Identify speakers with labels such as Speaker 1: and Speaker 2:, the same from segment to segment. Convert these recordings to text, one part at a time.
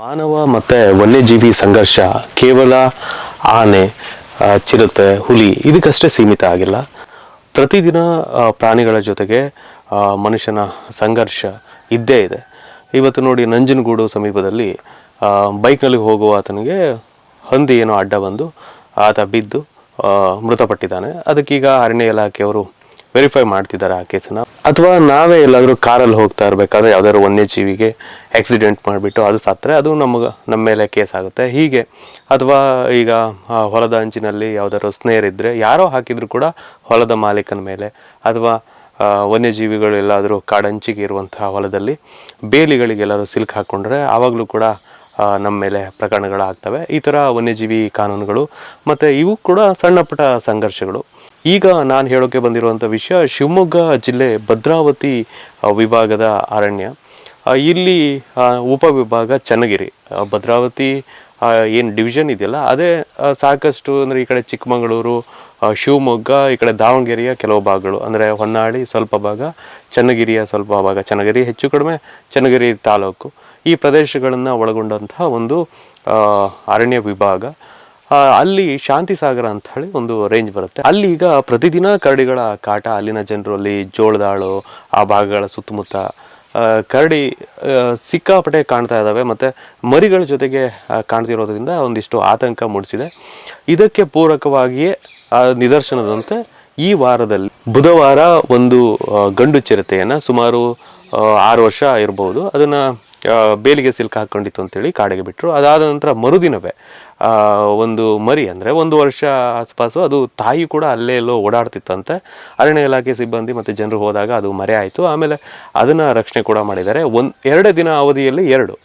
Speaker 1: ಮಾನವ ಮತ್ತೆ ವನ್ಯಜೀವಿ ಸಂಘರ್ಷ ಕೇವಲ ಆನೆ ಚಿರತೆ, ಹುಲಿ, ಇದಕ್ಕಷ್ಟೇ ಸೀಮಿತ ಆಗಿಲ್ಲ. ಪ್ರತಿದಿನ ಪ್ರಾಣಿಗಳ ಜೊತೆಗೆ ಮನುಷ್ಯನ ಸಂಘರ್ಷ ಇದ್ದೇ ಇದೆ. ಇವತ್ತು ನೋಡಿ ನಂಜನಗೂಡು ಸಮೀಪದಲ್ಲಿ ಬೈಕ್ನಲ್ಲಿ ಹೋಗುವ ಆತನಿಗೆ ಹಂದಿ ಏನೋ ಅಡ್ಡ ಬಂದು ಆತ ಬಿದ್ದು ಮೃತಪಟ್ಟಿದ್ದಾನೆ. ಅದಕ್ಕೀಗ ಅರಣ್ಯ ಇಲಾಖೆಯವರು ವೆರಿಫೈ ಮಾಡ್ತಿದ್ದಾರೆ ಆ ಕೇಸನ್ನ ಅಥವಾ ನಾವೇ ಎಲ್ಲಾದರೂ ಕಾರಲ್ಲಿ ಹೋಗ್ತಾ ಇರಬೇಕಾದ್ರೆ ಯಾವ್ದಾದ್ರು ವನ್ಯಜೀವಿಗೆ ಆಕ್ಸಿಡೆಂಟ್ ಮಾಡಿಬಿಟ್ಟು ಅದು ಸತ್ತರೆ ಅದು ನಮಗೆ, ನಮ್ಮ ಮೇಲೆ ಕೇಸ್ ಆಗುತ್ತೆ. ಹೀಗೆ, ಅಥವಾ ಈಗ ಹೊಲದ ಅಂಚಿನಲ್ಲಿ ಯಾವ್ದಾದ್ರು ಸ್ನೇಹರ್ ಇದ್ದರೆ ಯಾರೋ ಹಾಕಿದ್ರು ಕೂಡ ಹೊಲದ ಮಾಲೀಕನ ಮೇಲೆ, ಅಥವಾ ವನ್ಯಜೀವಿಗಳು ಎಲ್ಲಾದರೂ ಕಾಡಂಚಿಗೆ ಇರುವಂತಹ ಹೊಲದಲ್ಲಿ ಬೇಲಿಗಳಿಗೆಲ್ಲರೂ ಸಿಲ್ಕ್ ಹಾಕ್ಕೊಂಡ್ರೆ ಆವಾಗಲೂ ಕೂಡ ನಮ್ಮ ಮೇಲೆ ಪ್ರಕರಣಗಳಾಗ್ತವೆ. ಈ ಥರ ವನ್ಯಜೀವಿ ಕಾನೂನುಗಳು ಮತ್ತು ಇವು ಕೂಡ ಸಣ್ಣ ಪುಟ್ಟ ಸಂಘರ್ಷಗಳು. ಈಗ ನಾನು ಹೇಳೋಕೆ ಬಂದಿರುವಂಥ ವಿಷಯ ಶಿವಮೊಗ್ಗ ಜಿಲ್ಲೆ ಭದ್ರಾವತಿ ವಿಭಾಗದ ಅರಣ್ಯ. ಇಲ್ಲಿ ಉಪವಿಭಾಗ ಚನ್ನಗಿರಿ. ಭದ್ರಾವತಿ ಏನು ಡಿವಿಷನ್ ಇದೆಯಲ್ಲ, ಅದೇ ಸಾಕಷ್ಟು ಅಂದರೆ ಈ ಕಡೆ ಚಿಕ್ಕಮಗಳೂರು ಶಿವಮೊಗ್ಗ, ಈ ಕಡೆ ದಾವಣಗೆರೆಯ ಕೆಲವು ಭಾಗಗಳು. ಅಂದರೆ ಹೊನ್ನಾಳಿ ಸ್ವಲ್ಪ ಭಾಗ, ಚನ್ನಗಿರಿಯ ಸ್ವಲ್ಪ ಭಾಗ. ಚನ್ನಗಿರಿ ಹೆಚ್ಚು ಕಡಿಮೆ, ಚನ್ನಗಿರಿ ತಾಲೂಕು. ಈ ಪ್ರದೇಶಗಳನ್ನು ಒಳಗೊಂಡಂತಹ ಒಂದು ಅರಣ್ಯ ವಿಭಾಗ. ಅಲ್ಲಿ ಶಾಂತಿ ಸಾಗರ ಅಂತ ಹೇಳಿ ಒಂದು ರೇಂಜ್ ಬರುತ್ತೆ. ಅಲ್ಲಿ ಈಗ ಪ್ರತಿದಿನ ಕರಡಿಗಳ ಕಾಟ, ಅಲ್ಲಿನ ಜನರು ಅಲ್ಲಿ ಜೋಳದಾಳು, ಆ ಭಾಗಗಳ ಸುತ್ತಮುತ್ತ ಕರಡಿ ಸಿಕ್ಕಾಪಟ್ಟೆ ಕಾಣ್ತಾ ಇದ್ದಾವೆ ಮತ್ತು ಮರಿಗಳ ಜೊತೆಗೆ ಕಾಣ್ತಿರೋದ್ರಿಂದ ಒಂದಿಷ್ಟು ಆತಂಕ ಮೂಡಿಸಿದೆ. ಇದಕ್ಕೆ ಪೂರಕವಾಗಿಯೇ ನಿದರ್ಶನದಂತೆ ಈ ವಾರದಲ್ಲಿ ಬುಧವಾರ ಒಂದು ಗಂಡು ಚಿರತೆಯನ್ನು ಸುಮಾರು ಆರು ವರ್ಷ ಇರಬಹುದು ಅದನ್ನು ಬೇಲಿಗೆ ಸಿಲ್ಕ್ ಹಾಕ್ಕೊಂಡಿತ್ತು ಅಂತೇಳಿ ಕಾಡಿಗೆ ಬಿಟ್ಟರು ಅದಾದ ನಂತರ ಮರುದಿನವೇ ಒಂದು ಮರಿ ಅಂದರೆ ಒಂದು ವರ್ಷ ಆಸ್ಪಾಸು ಅದು ತಾಯಿ ಕೂಡ ಅಲ್ಲೇ ಎಲ್ಲೋ ಓಡಾಡ್ತಿತ್ತಂತೆ. ಅರಣ್ಯ ಇಲಾಖೆ ಸಿಬ್ಬಂದಿ ಮತ್ತು ಜನರು ಹೋದಾಗ ಅದು ಮರೆ ಆಯಿತು. ಆಮೇಲೆ ಅದನ್ನು ರಕ್ಷಣೆ ಕೂಡ ಮಾಡಿದ್ದಾರೆ. ಒಂದು, ಎರಡೇ ದಿನ ಅವಧಿಯಲ್ಲಿ ಎರಡು.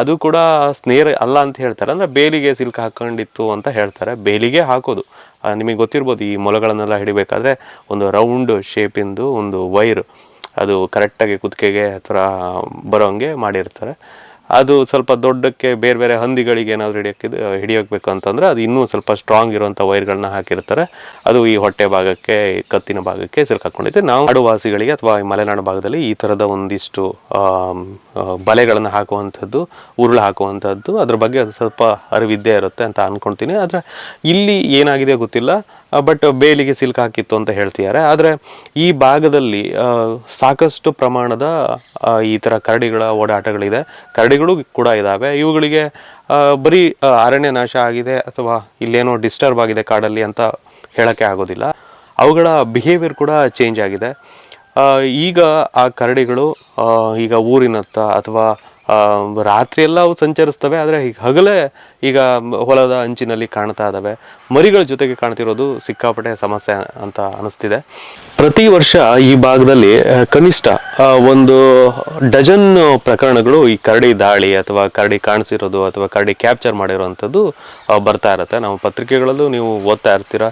Speaker 1: ಅದು ಕೂಡ ಸ್ನೇಹ ಅಲ್ಲ ಅಂತ ಹೇಳ್ತಾರೆ. ಅಂದರೆ ಬೇಲಿಗೆ ಸಿಲ್ಕ್ ಹಾಕೊಂಡಿತ್ತು ಅಂತ ಹೇಳ್ತಾರೆ. ಬೇಲಿಗೆ ಹಾಕೋದು. ನಿಮಗೆ ಗೊತ್ತಿರ್ಬೋದು ಈ ಮೊಲಗಳನ್ನೆಲ್ಲ ಹಿಡಿಬೇಕಾದ್ರೆ ಒಂದು ರೌಂಡ್ ಶೇಪಿಂದು ಒಂದು ವೈರ್ ಅದು ಕರೆಕ್ಟಾಗಿ ಕುದಿಕೆಗೆ ಆ ಥರ ಬರೋಂಗೆ ಮಾಡಿರ್ತಾರೆ. ಅದು ಸ್ವಲ್ಪ ದೊಡ್ಡಕ್ಕೆ ಬೇರೆ ಬೇರೆ ಹಂದಿಗಳಿಗೆ ಏನಾದರೂ ಹಿಡಿಯೋಕ್ಕೆ ಹಿಡಿಯೋಕ್ಬೇಕು ಅಂತಂದರೆ ಅದು ಇನ್ನೂ ಸ್ವಲ್ಪ ಸ್ಟ್ರಾಂಗ್ ಇರುವಂಥ ವೈರ್ಗಳನ್ನ ಹಾಕಿರ್ತಾರೆ. ಅದು ಈ ಹೊಟ್ಟೆ ಭಾಗಕ್ಕೆ, ಕತ್ತಿನ ಭಾಗಕ್ಕೆ ಸಿಲ್ಕ್ ಹಾಕ್ಕೊಂಡಿದೆ ನಾವು ಆಡುವಾಸಿಗಳಿಗೆ ಅಥವಾ ಈ ಮಲೆನಾಡು ಭಾಗದಲ್ಲಿ ಈ ಥರದ ಒಂದಿಷ್ಟು ಬಲೆಗಳನ್ನು ಹಾಕುವಂಥದ್ದು, ಉರುಳು ಹಾಕುವಂಥದ್ದು, ಅದ್ರ ಬಗ್ಗೆ ಅದು ಸ್ವಲ್ಪ ಅರಿವಿದ್ದೇ ಇರುತ್ತೆ ಅಂತ ಅಂದ್ಕೊಳ್ತೀನಿ ಆದರೆ ಇಲ್ಲಿ ಏನಾಗಿದೆ ಗೊತ್ತಿಲ್ಲ. ಬಟ್ ಬೇಲಿಗೆ ಸಿಲ್ಕ್ ಹಾಕಿತ್ತು ಅಂತ ಹೇಳ್ತಿದ್ದಾರೆ. ಆದರೆ ಈ ಭಾಗದಲ್ಲಿ ಸಾಕಷ್ಟು ಪ್ರಮಾಣದ ಈ ಥರ ಕರಡಿಗಳ ಓಡಾಟಗಳಿದೆ. ಕರಡಿಗಳು ಕೂಡ ಇದ್ದಾವೆ ಇವುಗಳಿಗೆ ಬರೀ ಅರಣ್ಯ ನಾಶ ಆಗಿದೆ ಅಥವಾ ಇಲ್ಲೇನೋ ಡಿಸ್ಟರ್ಬ್ ಆಗಿದೆ ಕಾಡಲ್ಲಿ ಅಂತ ಹೇಳೋಕ್ಕೆ ಆಗೋದಿಲ್ಲ. ಅವುಗಳ ಬಿಹೇವಿಯರ್ ಕೂಡ ಚೇಂಜ್ ಆಗಿದೆ. ಈಗ ಆ ಕರಡಿಗಳು ಈಗ ಊರಿನತ್ತ ಅಥವಾ ರಾತ್ರಿ ಎಲ್ಲ ಅವು ಸಂಚರಿಸ್ತವೆ, ಆದರೆ ಈಗ ಹಗಲೇ ಈಗ ಹೊಲದ ಅಂಚಿನಲ್ಲಿ ಕಾಣ್ತಾ ಇದ್ದಾವೆ ಮರಿಗಳ ಜೊತೆಗೆ ಕಾಣ್ತಿರೋದು ಸಿಕ್ಕಾಪಟ್ಟೆ ಸಮಸ್ಯೆ ಅಂತ ಅನಿಸ್ತಿದೆ. ಪ್ರತಿ ವರ್ಷ ಈ ಭಾಗದಲ್ಲಿ ಕನಿಷ್ಠ ಒಂದು ಡಜನ್ ಪ್ರಕರಣಗಳು ಈ ಕರಡಿ ದಾಳಿ ಅಥವಾ ಕರಡಿ ಕಾಣಿಸಿರೋದು ಅಥವಾ ಕರಡಿ ಕ್ಯಾಪ್ಚರ್ ಮಾಡಿರೋವಂಥದ್ದು ಬರ್ತಾ ಇರುತ್ತೆ. ನಾವು ಪತ್ರಿಕೆಗಳಲ್ಲೂ ನೀವು ಓದ್ತಾ ಇರ್ತೀರ.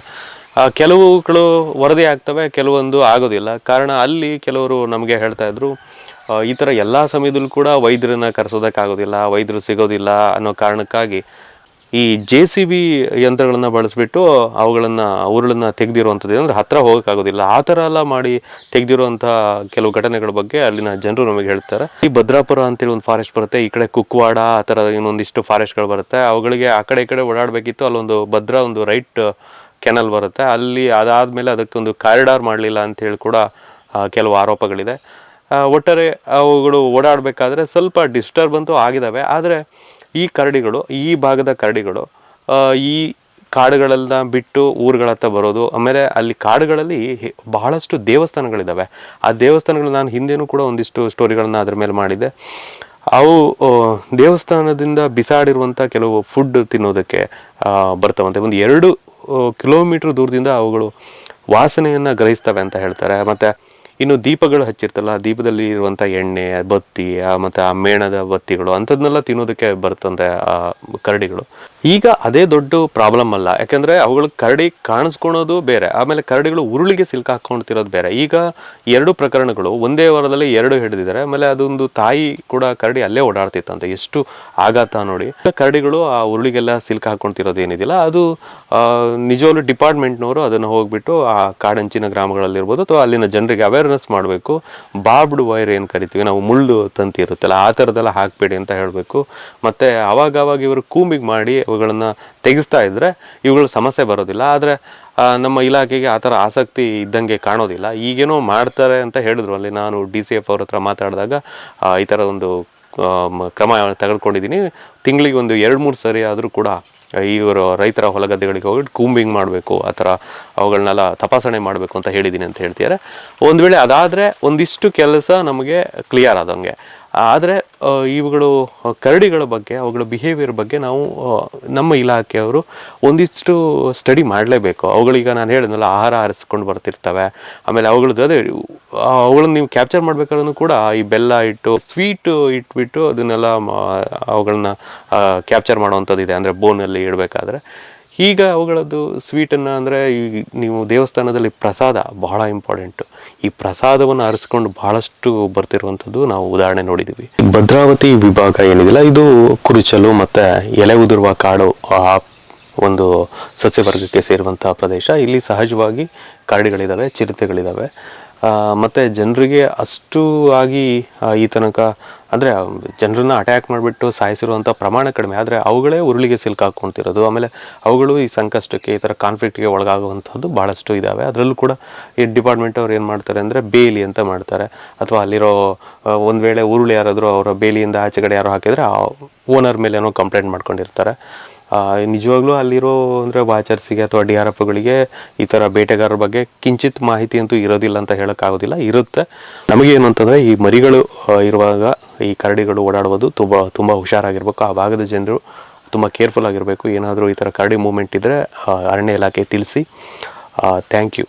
Speaker 1: ಕೆಲವುಗಳು ವರದಿ ಆಗ್ತವೆ, ಕೆಲವೊಂದು ಆಗೋದಿಲ್ಲ. ಕಾರಣ ಅಲ್ಲಿ ಕೆಲವರು ನಮಗೆ ಹೇಳ್ತಾ ಇದ್ರು ಈ ಥರ ಎಲ್ಲ ಸಮಯದಲ್ಲೂ ಕೂಡ ವೈದ್ಯರನ್ನ ಕರೆಸೋದಕ್ಕಾಗೋದಿಲ್ಲ, ವೈದ್ಯರು ಸಿಗೋದಿಲ್ಲ ಅನ್ನೋ ಕಾರಣಕ್ಕಾಗಿ ಈ ಜೆ ಸಿ ಬಿ ಯಂತ್ರಗಳನ್ನ ಬಳಸಿಬಿಟ್ಟು ಅವುಗಳನ್ನು, ಉರುಳನ್ನ ತೆಗೆದಿರುವಂಥದ್ದು. ಅಂದ್ರೆ ಹತ್ರ ಹೋಗೋಕ್ಕಾಗೋದಿಲ್ಲ. ಆ ಥರ ಎಲ್ಲ ಮಾಡಿ ತೆಗೆದಿರುವಂಥ ಕೆಲವು ಘಟನೆಗಳ ಬಗ್ಗೆ ಅಲ್ಲಿನ ಜನರು ನಮಗೆ ಹೇಳ್ತಾರೆ. ಈ ಭದ್ರಾಪುರ ಅಂತೇಳಿ ಒಂದು ಫಾರೆಸ್ಟ್ ಬರುತ್ತೆ, ಈ ಕಡೆ ಕುಕ್ವಾಡ, ಆ ಥರ ಇನ್ನೊಂದಿಷ್ಟು ಫಾರೆಸ್ಟ್ಗಳು ಬರುತ್ತೆ. ಅವುಗಳಿಗೆ ಆ ಕಡೆ ಈ ಕಡೆ ಓಡಾಡಬೇಕಿತ್ತು. ಅಲ್ಲೊಂದು ಭದ್ರಾ ಒಂದು ರೈಟ್ ಕೆನಲ್ ಬರುತ್ತೆ. ಅಲ್ಲಿ ಅದಾದಮೇಲೆ ಅದಕ್ಕೊಂದು ಕಾರಿಡಾರ್ ಮಾಡಲಿಲ್ಲ ಅಂತ ಹೇಳಿ ಕೂಡ ಕೆಲವು ಆರೋಪಗಳಿದೆ. ಒಟ್ಟಾರೆ ಅವುಗಳು ಓಡಾಡಬೇಕಾದ್ರೆ ಸ್ವಲ್ಪ ಡಿಸ್ಟರ್ಬ್ ಅಂತೂ ಆಗಿದ್ದಾವೆ ಆದರೆ ಈ ಕರಡಿಗಳು, ಈ ಭಾಗದ ಕರಡಿಗಳು ಈ ಕಾಡುಗಳೆಲ್ಲ ಬಿಟ್ಟು ಊರುಗಳತ್ತ ಬರೋದು, ಆಮೇಲೆ ಅಲ್ಲಿ ಕಾಡುಗಳಲ್ಲಿ ಬಹಳಷ್ಟು ದೇವಸ್ಥಾನಗಳಿದ್ದಾವೆ ಆ ದೇವಸ್ಥಾನಗಳು ನಾನು ಹಿಂದೆನೂ ಕೂಡ ಒಂದಿಷ್ಟು ಸ್ಟೋರಿಗಳನ್ನ ಅದ್ರ ಮೇಲೆ ಮಾಡಿದ್ದೆ. ಅವು ದೇವಸ್ಥಾನದಿಂದ ಬಿಸಾಡಿರುವಂಥ ಕೆಲವು ಫುಡ್ ತಿನ್ನೋದಕ್ಕೆ ಬರ್ತಾವಂತೆ. ಒಂದು ಎರಡು ಕಿಲೋಮೀಟ್ರ್ ದೂರದಿಂದ ಅವುಗಳು ವಾಸನೆಯನ್ನು ಗ್ರಹಿಸ್ತವೆ ಅಂತ ಹೇಳ್ತಾರೆ. ಮತ್ತು ಇನ್ನು ದೀಪಗಳು ಹಚ್ಚಿರ್ತಲ್ಲ, ಆ ದೀಪದಲ್ಲಿ ಇರುವಂಥ ಎಣ್ಣೆ ಬತ್ತಿ ಮತ್ತು ಆ ಮೇಣದ ಬತ್ತಿಗಳು ಅಂಥದ್ನೆಲ್ಲ ತಿನ್ನೋದಕ್ಕೆ ಬರ್ತಂತೆ, ಆ, ಕರಡಿಗಳು. ಈಗ ಅದೇ ದೊಡ್ಡ ಪ್ರಾಬ್ಲಮ್ ಅಲ್ಲ. ಯಾಕಂದ್ರೆ ಅವುಗಳು ಕರಡಿ ಕಾಣಿಸ್ಕೊಳೋದು ಬೇರೆ, ಆಮೇಲೆ ಕರಡಿಗಳು ಉರುಳಿಗೆ ಸಿಲ್ಕಾಕೊಂಡ್ತಿರೋದು ಬೇರೆ. ಈಗ ಎರಡು ಪ್ರಕರಣಗಳು, ಒಂದೇ ವಾರದಲ್ಲಿ ಎರಡು ಹಿಡಿದಿದ್ದಾರೆ, ಆಮೇಲೆ ಅದೊಂದು ತಾಯಿ ಕೂಡ ಕರಡಿ ಅಲ್ಲೇ ಓಡಾಡ್ತಿತ್ತಂತೆ. ಎಷ್ಟು ಆಘಾತ ನೋಡಿ. ಕರಡಿಗಳು ಆ ಉರುಳಿಗೆಲ್ಲ ಸಿಲ್ಕ್ ಹಾಕೊಂತಿರೋದು ಏನಿದಿಲ್ಲ ಅದು ನಿಜವಾಗ್ಲೂ ಡಿಪಾರ್ಟ್ಮೆಂಟ್ನವರು ಅದನ್ನು ಹೋಗ್ಬಿಟ್ಟು ಆ ಕಾಡಂಚಿನ ಗ್ರಾಮಗಳಲ್ಲಿರ್ಬೋದು ಅಥವಾ ಅಲ್ಲಿನ ಜನರಿಗೆ ಅವೇರ್ನೆಸ್ ಮಾಡಬೇಕು. ಬಾಬ್ಡ್ ವೈರ್ ಏನು ಕರಿತೀವಿ? ನಾವು ಮುಳ್ಳು ತಂತಿ ಇರುತ್ತಲ್ಲ, ಆ ಥರದ್ದೆಲ್ಲ ಹಾಕಬೇಡಿ ಅಂತ ಹೇಳಬೇಕು. ಮತ್ತು ಅವಾಗ ಅವಾಗ ಇವರು ಕೂಂಬಿಗೆ ಮಾಡಿ ಅವುಗಳನ್ನು ತೆಗೆಸ್ತಾ ಇದ್ದರೆ ಇವುಗಳ ಸಮಸ್ಯೆ ಬರೋದಿಲ್ಲ. ಆದರೆ ನಮ್ಮ ಇಲಾಖೆಗೆ ಆ ಥರ ಆಸಕ್ತಿ ಇದ್ದಂಗೆ ಕಾಣೋದಿಲ್ಲ. ಈಗೇನೋ ಮಾಡ್ತಾರೆ ಅಂತ ಹೇಳಿದ್ರು. ಅಲ್ಲಿ ನಾನು ಡಿ ಸಿ ಎಫ್ ಅವ್ರ ಹತ್ರ ಮಾತಾಡಿದಾಗ ಈ ಥರ ಒಂದು ಕ್ರಮ ತೆಗೆದುಕೊಂಡಿದ್ದೀನಿ. ತಿಂಗಳಿಗೆ ಒಂದು ಎರಡು ಮೂರು ಸರಿ ಆದರೂ ಕೂಡ ಇವರು ರೈತರ ಹೊಲಗದ್ದೆಗಳಿಗೆ ಹೋಗಿ ಕೂಂಬಿಂಗ್ ಮಾಡಬೇಕು, ಆ ಥರ ಅವುಗಳನ್ನೆಲ್ಲ ತಪಾಸಣೆ ಮಾಡಬೇಕು ಅಂತ ಹೇಳಿದ್ದೀನಿ ಅಂತ ಹೇಳ್ತಿದ್ದಾರೆ. ಒಂದು ವೇಳೆ ಅದಾದರೆ ಒಂದಿಷ್ಟು ಕೆಲಸ ನಮಗೆ ಕ್ಲಿಯರ್ ಆದಂಗೆ. ಆದರೆ ಇವುಗಳು ಕರಡಿಗಳ ಬಗ್ಗೆ, ಅವುಗಳ ಬಿಹೇವಿಯರ್ ಬಗ್ಗೆ ನಾವು ನಮ್ಮ ಇಲಾಖೆಯವರು ಒಂದಿಷ್ಟು ಸ್ಟಡಿ ಮಾಡಲೇಬೇಕು. ಅವುಗಳೀಗ ನಾನು ಹೇಳಿದ್ನಲ್ಲ, ಆಹಾರ ಆರಿಸ್ಕೊಂಡು ಬರ್ತಿರ್ತವೆ. ಆಮೇಲೆ ಅವುಗಳದ್ದು ಅದೇ ಅವುಗಳನ್ನ ನೀವು ಕ್ಯಾಪ್ಚರ್ ಮಾಡಬೇಕಾದ್ರೂ ಕೂಡ ಈ ಬೆಲ್ಲ ಇಟ್ಟು ಸ್ವೀಟ್ ಇಟ್ಬಿಟ್ಟು ಅದನ್ನೆಲ್ಲ ಅವುಗಳನ್ನ ಕ್ಯಾಪ್ಚರ್ ಮಾಡುವಂಥದ್ದು ಇದೆ ಅಂದರೆ ಬೋನಲ್ಲಿ ಇಡಬೇಕಾದ್ರೆ. ಈಗ ಅವುಗಳದ್ದು ಸ್ವೀಟನ್ನು ಅಂದರೆ ಈ ನೀವು ದೇವಸ್ಥಾನದಲ್ಲಿ ಪ್ರಸಾದ ಬಹಳ ಇಂಪಾರ್ಟೆಂಟು ಈ ಪ್ರಸಾದವನ್ನು ಅರಿಸ್ಕೊಂಡು ಬಹಳಷ್ಟು ಬರ್ತಿರುವಂಥದ್ದು ನಾವು ಉದಾಹರಣೆ ನೋಡಿದ್ದೀವಿ ಭದ್ರಾವತಿ ವಿಭಾಗ ಏನಿದಿಲ್ಲ ಇದು ಕುರುಚಲು ಮತ್ತು ಎಲೆ ಉದುರುವ ಕಾಡು, ಆ ಒಂದು ಸಸ್ಯವರ್ಗಕ್ಕೆ ಸೇರುವಂಥ ಪ್ರದೇಶ. ಇಲ್ಲಿ ಸಹಜವಾಗಿ ಕರಡಿಗಳಿದ್ದಾವೆ ಚಿರತೆಗಳಿದ್ದಾವೆ ಮತ್ತೆ ಜನರಿಗೆ ಅಷ್ಟು ಆಗಿ ಈ ತನಕ ಅಂದರೆ ಜನರನ್ನ ಅಟ್ಯಾಕ್ ಮಾಡಿಬಿಟ್ಟು ಸಾಯಿಸಿರುವಂಥ ಪ್ರಮಾಣ ಕಡಿಮೆ. ಆದರೆ ಅವುಗಳೇ ಉರುಳಿಗೆ ಸಿಲ್ಕಾಕೊಂತಿರೋದು ಆಮೇಲೆ ಅವುಗಳು ಈ ಸಂಕಷ್ಟಕ್ಕೆ, ಈ ಥರ ಕಾನ್ಫ್ಲಿಕ್ಟ್ಗೆ ಒಳಗಾಗುವಂಥದ್ದು ಭಾಳಷ್ಟು ಇದ್ದಾವೆ ಅದರಲ್ಲೂ ಕೂಡ ಈ ಡಿಪಾರ್ಟ್ಮೆಂಟ್ ಅವ್ರು ಏನು ಮಾಡ್ತಾರೆ ಅಂದರೆ ಬೇಲಿ ಅಂತ ಮಾಡ್ತಾರೆ. ಅಥವಾ ಅಲ್ಲಿರೋ ಒಂದು ವೇಳೆ ಉರುಳಿ ಯಾರಾದರೂ ಅವರ ಬೇಲಿಯಿಂದ ಆಚೆ ಕಡೆ ಯಾರೋ ಹಾಕಿದರೆ ಆ ಓನರ್ ಮೇಲೆ ಏನೋ ಕಂಪ್ಲೇಂಟ್ ಮಾಡ್ಕೊಂಡಿರ್ತಾರೆ. ನಿಜವಾಗ್ಲೂ ಅಲ್ಲಿರೋ ಅಂದರೆ ವಾಚರ್ಸಿಗೆ ಅಥವಾ ಡಿ ಆರ್ ಎಫ್ಗಳಿಗೆ ಈ ಥರ ಬೇಟೆಗಾರರ ಬಗ್ಗೆ ಕಿಂಚಿತ್ ಮಾಹಿತಿ ಅಂತೂ ಇರೋದಿಲ್ಲ ಅಂತ ಹೇಳೋಕ್ಕಾಗೋದಿಲ್ಲ ಇರುತ್ತೆ. ನಮಗೇನು ಅಂತಂದರೆ ಈ ಮರಿಗಳು ಇರುವಾಗ ಈ ಕರಡಿಗಳು ಓಡಾಡುವುದು ತುಂಬ ತುಂಬ ಹುಷಾರಾಗಿರ್ಬೇಕು. ಆ ಭಾಗದ ಜನರು ತುಂಬ ಕೇರ್ಫುಲ್ ಆಗಿರಬೇಕು. ಏನಾದರೂ ಈ ಥರ ಕರಡಿ ಮೂಮೆಂಟ್ ಇದ್ದರೆ ಅರಣ್ಯ ಇಲಾಖೆ ತಿಳಿಸಿ. Thank you.